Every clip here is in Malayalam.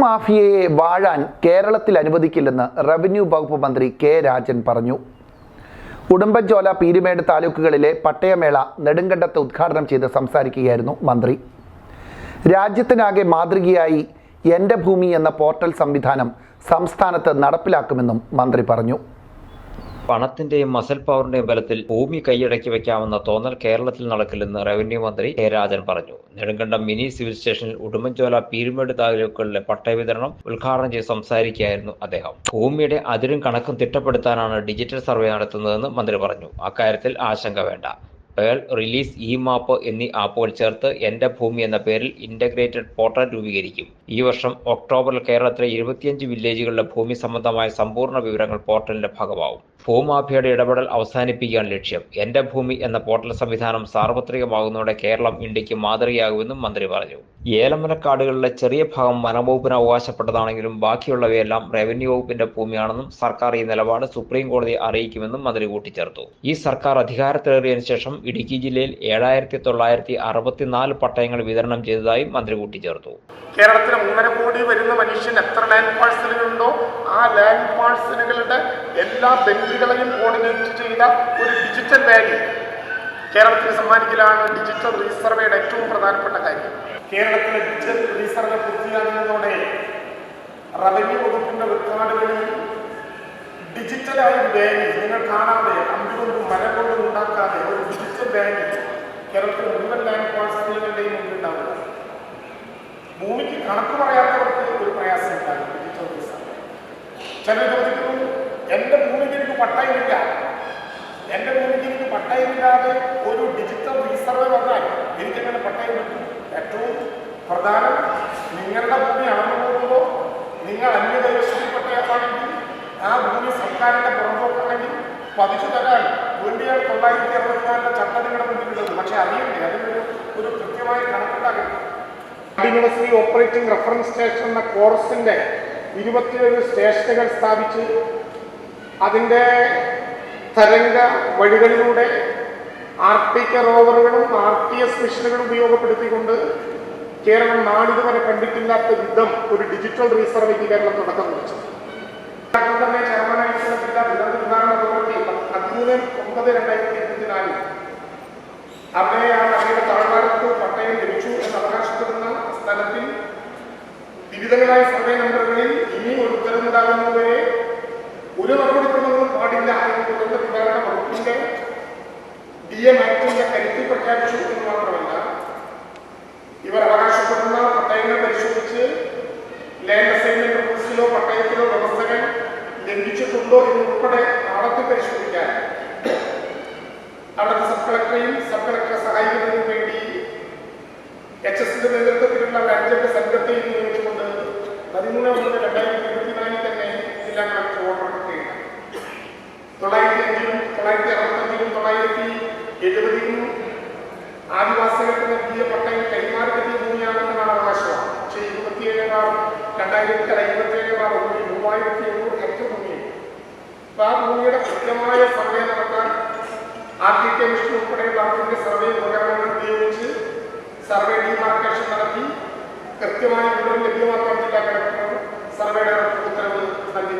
ഭൂമാഫിയയെ വാഴാൻ കേരളത്തിൽ അനുവദിക്കില്ലെന്ന് റവന്യൂ വകുപ്പ് മന്ത്രി കെ രാജൻ പറഞ്ഞു. ഉടുമ്പൻചോല പീരുമേട് താലൂക്കുകളിലെ പട്ടയമേള നെടുങ്കണ്ടത്ത് ഉദ്ഘാടനം ചെയ്ത് സംസാരിക്കുകയായിരുന്നു മന്ത്രി. രാജ്യത്തിനാകെ മാതൃകയായി എന്റെ ഭൂമി എന്ന പോർട്ടൽ സംവിധാനം സംസ്ഥാനത്ത് നടപ്പിലാക്കുമെന്നും മന്ത്രി പറഞ്ഞു. പണത്തിന്റെയും മസൽ പവറിന്റെയും ബലത്തിൽ ഭൂമി കൈയടക്കി വെക്കാമെന്ന തോന്നൽ കേരളത്തിൽ നടക്കില്ലെന്ന് റവന്യൂ മന്ത്രി കെ രാജൻ പറഞ്ഞു. നെടുങ്കണ്ടം മിനി സിവിൽ സ്റ്റേഷനിൽ ഉടുമ്പൻചോല പീരുമേട് താലൂക്കുകളിലെ പട്ടയ വിതരണം ഉദ്ഘാടനം ചെയ്ത് സംസാരിക്കുകയായിരുന്നു അദ്ദേഹം. ഭൂമിയുടെ അതിരും കണക്കും തിട്ടപ്പെടുത്താനാണ് ഡിജിറ്റൽ സർവേ നടത്തുന്നതെന്ന് മന്ത്രി പറഞ്ഞു. അക്കാര്യത്തിൽ ആശങ്ക വേണ്ട. പേൾ റിലീസ് ഇ മാപ്പ് എന്നീ ആപ്പുകൾ ചേർത്ത് എന്റെ ഭൂമി എന്ന പേരിൽ ഇന്റഗ്രേറ്റഡ് പോർട്ടൽ രൂപീകരിക്കും. ഈ വർഷം ഒക്ടോബറിൽ കേരളത്തിലെ ഇരുപത്തിയഞ്ച് വില്ലേജുകളിലെ ഭൂമി സംബന്ധമായ സമ്പൂർണ വിവരങ്ങൾ പോർട്ടലിന്റെ ഭാഗമാവും. ഭൂമാഫിയയുടെ ഇടപെടൽ അവസാനിപ്പിക്കാൻ ലക്ഷ്യം. എന്റെ ഭൂമി എന്ന പോർട്ടൽ സംവിധാനം സാർവത്രികമാകുന്നതോടെ കേരളം ഇന്ത്യയ്ക്ക് മാതൃകയാകുമെന്നും മന്ത്രി പറഞ്ഞു. ഏലമരക്കാടുകളിലെ ചെറിയ ഭാഗം വനംവകുപ്പിന് അവകാശപ്പെട്ടതാണെങ്കിലും ബാക്കിയുള്ളവയെല്ലാം റവന്യൂ വകുപ്പിന്റെ ഭൂമിയാണെന്നും സർക്കാർ ഈ നിലപാട് സുപ്രീം കോടതിയെ അറിയിക്കുമെന്നും മന്ത്രി കൂട്ടിച്ചേർത്തു. ഈ സർക്കാർ അധികാരത്തിലേറിയതിനു ശേഷം ഇടുക്കി ജില്ലയിൽ ഏഴായിരത്തി തൊള്ളായിരത്തി അറുപത്തിനാല് പട്ടയങ്ങൾ വിതരണം ചെയ്തതായും മന്ത്രി കൂട്ടിച്ചേർത്തു. കേരളത്തിൽ മൂന്നര കോടി വരുന്ന മനുഷ്യൻ എത്ര ലാൻഡ് പാഴ്സലുകളുണ്ടോ ആ ലാൻഡ് പാഴ്സലുകളുടെ എല്ലാ ബെൻഡുകളെയും കോർഡിനേറ്റ് ചെയ്ത ഒരു ഡിജിറ്റൽ വാലി കേരളത്തിന് സമ്മാനിക്കലാണ് ഡിജിറ്റൽ റീസർവേയുടെ ഏറ്റവും പ്രധാനപ്പെട്ട കാര്യം. കേരളത്തിലെ ഡിജിറ്റൽ റീസർവേ പൂർത്തിയാകുന്നതോടെ റവന്യൂ വകുപ്പിന്റെ റെക്കോർഡുകളിൽ ഡിജിറ്റലായ ഒരു വാല്യൂ നിങ്ങൾ കാണാതെ അമ്പുകൊണ്ടും മരം കൊണ്ടും ഉണ്ടാക്കാതെ ഒരു ഡിജിറ്റൽ വാല്യൂ കേരളത്തിലെ മുഴുവൻ ലാൻഡ് പാഴ്സലുകളുടെയും മുന്നിൽ ഉണ്ടാവുക ഭൂമിക്ക് കണക്ക് പറയാത്തവർക്ക് ഒരു പ്രയാസം ഉണ്ടാകും ഡിജിറ്റൽ റീസർവേ ചിലർ ചോദിക്കുന്നു എന്റെ പട്ടയമില്ല. എന്റെ ഭൂമിക്ക് എനിക്ക് പട്ടയമില്ലാതെ ഒരു ഡിജിറ്റൽ റീസർവേ വന്നാൽ എനിക്കെങ്ങനെ പട്ടയം കിട്ടും ഏറ്റവും പ്രധാനം നിങ്ങളുടെ ഭൂമി അളന്നു പോകുമ്പോൾ നിങ്ങൾ അന്യ കൈവശത്തിൽപ്പെട്ടയാളാണെങ്കിൽ ആ ഭൂമി സർക്കാരിന്റെ പുറമ്പോക്കാണെങ്കിൽ പതിച്ചു തരാൻ വേണ്ടിയാണ് തൊള്ളായിരത്തി അറുപത്തിനാലിന്റെ ചട്ടം നിങ്ങളുടെ മുന്നിലുള്ളത്. പക്ഷേ അറിയണ്ടേ അതിനൊരു ഒരു കൃത്യമായ കണക്കുണ്ടാകരുത്. ഓപ്പറേറ്റിംഗ് റെഫറൻസ് സ്റ്റേഷൻ എന്ന കോഴ്സിന്റെ ഇരുപത്തിയേഴ് സ്റ്റേഷനുകൾ സ്ഥാപിച്ച് അതിന്റെ തരംഗ വഴികളിലൂടെ ആർ ടി കെ റോവറുകളും ആർ ടി എസ് മിഷനുകളും ഉപയോഗപ്പെടുത്തിക്കൊണ്ട് കേരളം നാളിതുവരെ കണ്ടിട്ടില്ലാത്ത യുദ്ധം ഒരു ഡിജിറ്റൽ റീസർവേക്ക് കേരളം തുടക്കം കുറിച്ചു തന്നെ ചെയർമാനായിട്ടുള്ള ജില്ലാ ദുരന്ത നിവാരണ അതോറിറ്റി പതിമൂന്ന് ഒമ്പത് രണ്ടായിരത്തി ഇരുപത്തിനാലിൽ അവിടെ ആ താഴ്വാരത്ത് പട്ടയം ലഭിച്ചു എന്ന് അവകാശപ്പെടുന്ന സ്ഥലത്തിൽ വിവിധങ്ങളായ സർവേ നമ്പറുകളിൽ ഇനി ഒരു ഉത്തരവുണ്ടാകുന്നതുവരെ ഒരു നടപടിക്രമങ്ങളും പാടില്ല എന്ന് ദുരന്ത നിവാരണ വകുപ്പിന്റെ ഡി എ ആക്ടിന്റെ കരുത്തിൽ പ്രഖ്യാപിച്ചു എന്ന് മാത്രമല്ല ഇവർ അവകാശപ്പെടുന്ന പട്ടയങ്ങൾ പരിശോധിച്ച് ലാൻഡ് അസൈൻമെന്റ് ഓഫീസിലോ പട്ടയത്തിലോ വ്യവസ്ഥകൾ ലംഘിച്ചിട്ടുണ്ടോ എന്നുൾപ്പെടെ ആളത്തിൽ പരിശോധിക്കാൻ അവിടുത്തെ സബ് കളക്ടറെയും സബ് കളക്ടറെ സഹായിക്കുന്നതിന് വേണ്ടി എച്ച് എസിന്റെ നേതൃത്വത്തിലുള്ള ഒരു അഞ്ചംഗ സംഘത്തെയും നിയോഗിച്ചുകൊണ്ട് പതിമൂന്ന് ഒന്ന് രണ്ടായിരത്തി ഇരുപത്തിനാലിൽ തന്നെ ജില്ലാ കളക്ടർ ഓർഡർ തൊള്ളായിരത്തി അഞ്ചിലും തൊള്ളായിരത്തി അറുപത്തഞ്ചിലും തൊള്ളായിരത്തി എഴുപതിലും ആദിവാസികൾക്ക് നൽകിയ പട്ടയം കൈമാറി കിട്ടിയ ഭൂമിയാണെന്നാണ് അവകാശം. പക്ഷേ ഇരുപത്തിയേഴ് ബാർ രണ്ടായിരത്തി അല്ല ഇരുപത്തിയേഴ് ബാർ ഭൂമി മൂവായിരത്തി എണ്ണൂറ് ഹെക്ടർ ഭൂമിയാണ് അപ്പൊ ആ ഭൂമിയുടെ കൃത്യമായ സർവേ നടത്താൻ ആർ ടി കെ മിഷൻ ഉൾപ്പെടെയുള്ള അതിന്റെ സർവേ ഉപകരണങ്ങൾ ഉപയോഗിച്ച് സർവേ ഡിമാർക്കേഷൻ നടത്തി കൃത്യമായ വിവരം ലഭ്യമാക്കാൻ ജില്ലാ കളക്ടർ സർവേയുടെ ഉത്തരവ് നൽകിയിട്ടുണ്ട്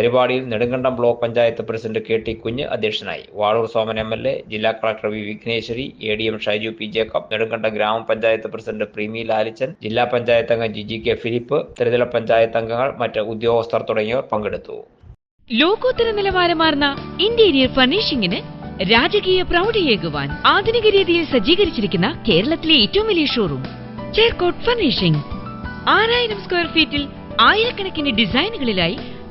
പരിപാടിയിൽ Nedumkandam block panchayat president K T Kunju അധ്യക്ഷനായി. Valoor Soman M L A ജില്ലാ collector V Vighneswari A D M Shaiju P Jacob Nedumkandam ഗ്രാമപഞ്ചായത്ത് പ്രസിഡന്റ് പ്രീമി ലാലിച്ചൻ ജില്ലാ പഞ്ചായത്ത് അംഗം ജി ജി കെ ഫിലിപ്പ് ത്രിതല പഞ്ചായത്ത് അംഗങ്ങൾ മറ്റ് ഉദ്യോഗസ്ഥർ തുടങ്ങിയവർ പങ്കെടുത്തു. ലോകോത്തര നിലവാരമാർന്ന ഇന്റീരിയർ ഫർണിഷിംഗിന് രാജകീയ പ്രൗഢിയേകുവാൻ ആധുനിക രീതിയിൽ സജ്ജീകരിച്ചിരിക്കുന്ന കേരളത്തിലെ ഏറ്റവും വലിയ ഷോറൂം ചേർക്കോട്ട് ഫർണിഷിംഗ്. ആറായിരം സ്ക്വയർ ഫീറ്റിൽ ആയിരക്കണക്കിന് ഡിസൈനുകളിലായി